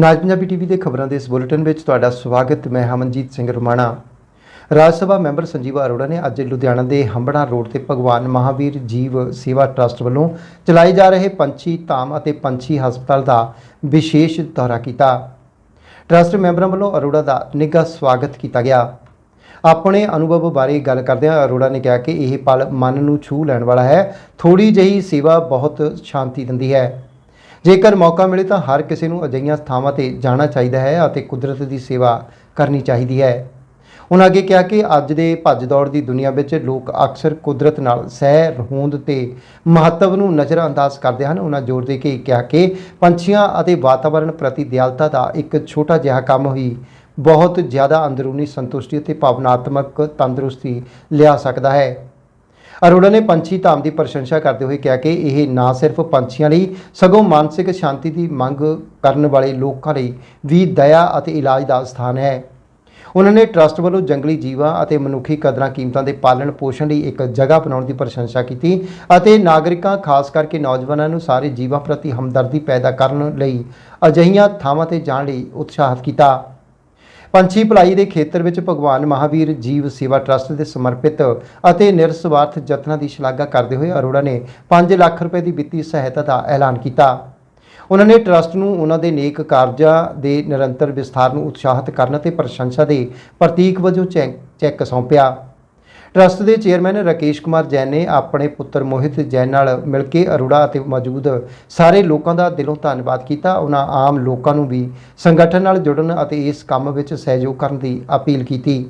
ਨਾਜ Punjabi TV ਦੇ ਖਬਰਾਂ ਦੇ ਇਸ ਬੁਲੇਟਿਨ ਵਿੱਚ ਤੁਹਾਡਾ ਸਵਾਗਤ, ਮੈਂ ਹਮਨਜੀਤ ਸਿੰਘ ਰਮਾਣਾ। ਰਾਜ ਸਭਾ ਮੈਂਬਰ ਸੰਜੀਵ ਅਰੋੜਾ ਨੇ ਅੱਜ ਲੁਧਿਆਣਾ ਦੇ ਹੰਬੜਾ ਰੋਡ ਤੇ ਭਗਵਾਨ ਮਹਾਵੀਰ ਜੀਵ ਸੇਵਾ ਟਰਸਟ ਵੱਲੋਂ ਚਲਾਏ ਜਾ ਰਹੇ ਪੰਛੀ ਧਾਮ ਅਤੇ ਪੰਛੀ ਹਸਪਤਾਲ ਦਾ ਵਿਸ਼ੇਸ਼ ਦੌਰਾ ਕੀਤਾ। ਟਰਸਟ ਮੈਂਬਰਾਂ ਵੱਲੋਂ ਅਰੋੜਾ ਦਾ ਨਿੱਘਾ ਸਵਾਗਤ ਕੀਤਾ ਗਿਆ। ਆਪਣੇ ਅਨੁਭਵ ਬਾਰੇ ਗੱਲ ਕਰਦਿਆਂ ਅਰੋੜਾ ਨੇ ਕਿਹਾ ਕਿ ਇਹ ਪਲ ਮਨ ਨੂੰ ਛੂਹ ਲੈਣ ਵਾਲਾ ਹੈ। ਥੋੜੀ ਜਿਹੀ ਸੇਵਾ ਬਹੁਤ ਸ਼ਾਂਤੀ ਦਿੰਦੀ ਹੈ। ਜੇਕਰ ਮੌਕਾ ਮਿਲੇ ਤਾਂ ਹਰ ਕਿਸੇ ਨੂੰ ਅਜਿਹੀਆਂ ਥਾਵਾਂ ਤੇ ਜਾਣਾ ਚਾਹੀਦਾ ਹੈ ਅਤੇ ਕੁਦਰਤ ਦੀ ਸੇਵਾ ਕਰਨੀ ਚਾਹੀਦੀ ਹੈ। ਉਹਨਾਂ ਅੱਗੇ ਕਿਹਾ ਕਿ ਅੱਜ ਦੇ ਭੱਜ ਦੌੜ ਦੀ ਦੁਨੀਆ ਵਿੱਚ ਲੋਕ ਅਕਸਰ ਕੁਦਰਤ ਨਾਲ ਸਹਿ ਹੋਂਦ ਤੇ ਮਹੱਤਵ ਨੂੰ ਨਜ਼ਰਅੰਦਾਜ਼ ਕਰਦੇ ਹਨ। ਉਹਨਾਂ ਜ਼ੋਰ ਦੇ ਕੇ ਕਿਹਾ ਕਿ ਪੰਛੀਆਂ ਅਤੇ ਵਾਤਾਵਰਣ ਪ੍ਰਤੀ ਦਿਆਲਤਾ ਦਾ ਇੱਕ ਛੋਟਾ ਜਿਹਾ ਕੰਮ ਹੀ ਬਹੁਤ ਜ਼ਿਆਦਾ ਅੰਦਰੂਨੀ ਸੰਤੁਸ਼ਟੀ ਅਤੇ ਭਾਵਨਾਤਮਕ ਤੰਦਰੁਸਤੀ ਲਿਆ ਸਕਦਾ ਹੈ। ਅਰੋੜਾ ਨੇ ਪੰਛੀ ਧਾਮ ਦੀ ਪ੍ਰਸ਼ੰਸਾ ਕਰਦੇ ਹੋਏ ਕਿਹਾ ਕਿ ਇਹ ਨਾ ਸਿਰਫ ਪੰਛੀਆਂ ਲਈ, ਸਗੋਂ ਮਾਨਸਿਕ ਸ਼ਾਂਤੀ ਦੀ ਮੰਗ ਕਰਨ ਵਾਲੇ ਲੋਕਾਂ ਲਈ ਵੀ ਦਇਆ ਅਤੇ ਇਲਾਜ ਦਾ ਸਥਾਨ ਹੈ। ਉਹਨਾਂ ਨੇ ਟਰਸਟ ਵੱਲੋਂ ਜੰਗਲੀ ਜੀਵਾਂ ਅਤੇ ਮਨੁੱਖੀ ਕਦਰਾਂ ਕੀਮਤਾਂ ਦੇ ਪਾਲਣ ਪੋਸ਼ਣ ਲਈ ਇੱਕ ਜਗ੍ਹਾ ਬਣਾਉਣ ਦੀ ਪ੍ਰਸ਼ੰਸਾ ਕੀਤੀ ਅਤੇ ਨਾਗਰਿਕਾਂ, ਖਾਸ ਕਰਕੇ ਨੌਜਵਾਨਾਂ ਨੂੰ ਸਾਰੇ ਜੀਵਾਂ ਪ੍ਰਤੀ ਹਮਦਰਦੀ ਪੈਦਾ ਕਰਨ ਲਈ ਅਜਿਹੀਆਂ ਥਾਵਾਂ ਤੇ ਜਾਣ ਲਈ ਉਤਸ਼ਾਹਿਤ ਕੀਤਾ। ਪੰਛੀ ਭਲਾਈ ਦੇ ਖੇਤਰ ਵਿੱਚ ਭਗਵਾਨ ਮਹਾਵੀਰ ਜੀਵ ਸੇਵਾ ਟਰਸਟ ਦੇ ਸਮਰਪਿਤ ਅਤੇ ਨਿਰਸਵਾਰਥ ਯਤਨਾਂ ਦੀ ਸ਼ਲਾਘਾ ਕਰਦੇ ਹੋਏ ਅਰੋੜਾ ਨੇ 5 ਲੱਖ ਰੁਪਏ ਦੀ ਵਿੱਤੀ ਸਹਾਇਤਾ ਦਾ ਐਲਾਨ ਕੀਤਾ। ਉਹਨਾਂ ਨੇ ਟਰਸਟ ਨੂੰ ਉਹਨਾਂ ਦੇ ਨੇਕ ਕਾਰਜਾਂ ਦੇ ਨਿਰੰਤਰ ਵਿਸਥਾਰ ਨੂੰ ਉਤਸ਼ਾਹਿਤ ਕਰਨ ਅਤੇ ਪ੍ਰਸ਼ੰਸਾ ਦੇ ਪ੍ਰਤੀਕ ਵਜੋਂ ਚੈੱਕ ਚੈੱਕ ਸੌਂਪਿਆ। ਟਰਸਟ ਦੇ ਚੇਅਰਮੈਨ ਰਾਕੇਸ਼ ਕੁਮਾਰ ਜੈਨ ਨੇ ਆਪਣੇ ਪੁੱਤਰ ਮੋਹਿਤ ਜੈਨ ਨਾਲ ਮਿਲ ਕੇ ਅਰੋੜਾ ਅਤੇ ਮੌਜੂਦ ਸਾਰੇ ਲੋਕਾਂ ਦਾ ਦਿਲੋਂ ਧੰਨਵਾਦ ਕੀਤਾ। ਉਹਨਾਂ ਆਮ ਲੋਕਾਂ ਨੂੰ ਵੀ ਸੰਗਠਨ ਨਾਲ ਜੁੜਨ ਅਤੇ ਇਸ ਕੰਮ ਵਿੱਚ ਸਹਿਯੋਗ ਕਰਨ ਦੀ ਅਪੀਲ ਕੀਤੀ।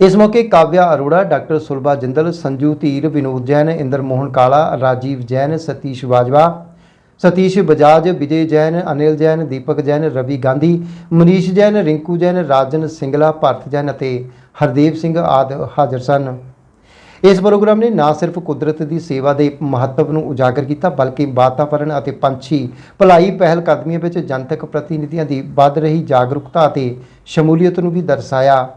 ਇਸ ਮੌਕੇ ਕਾਵਿਆ ਅਰੋੜਾ, ਡਾਕਟਰ ਸੁਲਭਾ ਜਿੰਦਲ, ਸੰਜੂ ਧੀਰ, ਵਿਨੋਦ ਜੈਨ ਇੰਦਰ ਮੋਹਨ ਕਾਲਾ, ਰਾਜੀਵ ਜੈਨ, ਸਤੀਸ਼ ਬਾਜਵਾ ਸਤੀਸ਼ ਬਜਾਜ, ਵਿਜੇ ਜੈਨ, ਅਨਿਲ ਜੈਨ, ਦੀਪਕ ਜੈਨ, ਰਵੀ ਗਾਂਧੀ, ਮਨੀਸ਼ ਜੈਨ, ਰਿੰਕੂ ਜੈਨ, ਰਾਜਨ ਸਿੰਗਲਾ, ਭਰਤ ਜੈਨ ਅਤੇ ਹਰਦੇਵ ਸਿੰਘ ਆਦਿ ਹਾਜ਼ਰ ਸਨ। ਇਸ ਪ੍ਰੋਗਰਾਮ ਨੇ ਨਾ ਸਿਰਫ ਕੁਦਰਤ ਦੀ ਸੇਵਾ ਦੇ ਮਹੱਤਵ ਨੂੰ ਉਜਾਗਰ ਕੀਤਾ, ਬਲਕਿ ਵਾਤਾਵਰਣ ਅਤੇ ਪੰਛੀ, ਭਲਾਈ ਪਹਿਲ ਕਦਮੀਆਂ ਵਿੱਚ ਜਨਤਕ ਪ੍ਰਤੀਨਿਧੀਆਂ ਦੀ ਵੱਧ ਰਹੀ ਜਾਗਰੂਕਤਾ ਅਤੇ ਸ਼ਮੂਲੀਅਤ ਨੂੰ ਵੀ ਦਰਸਾਇਆ।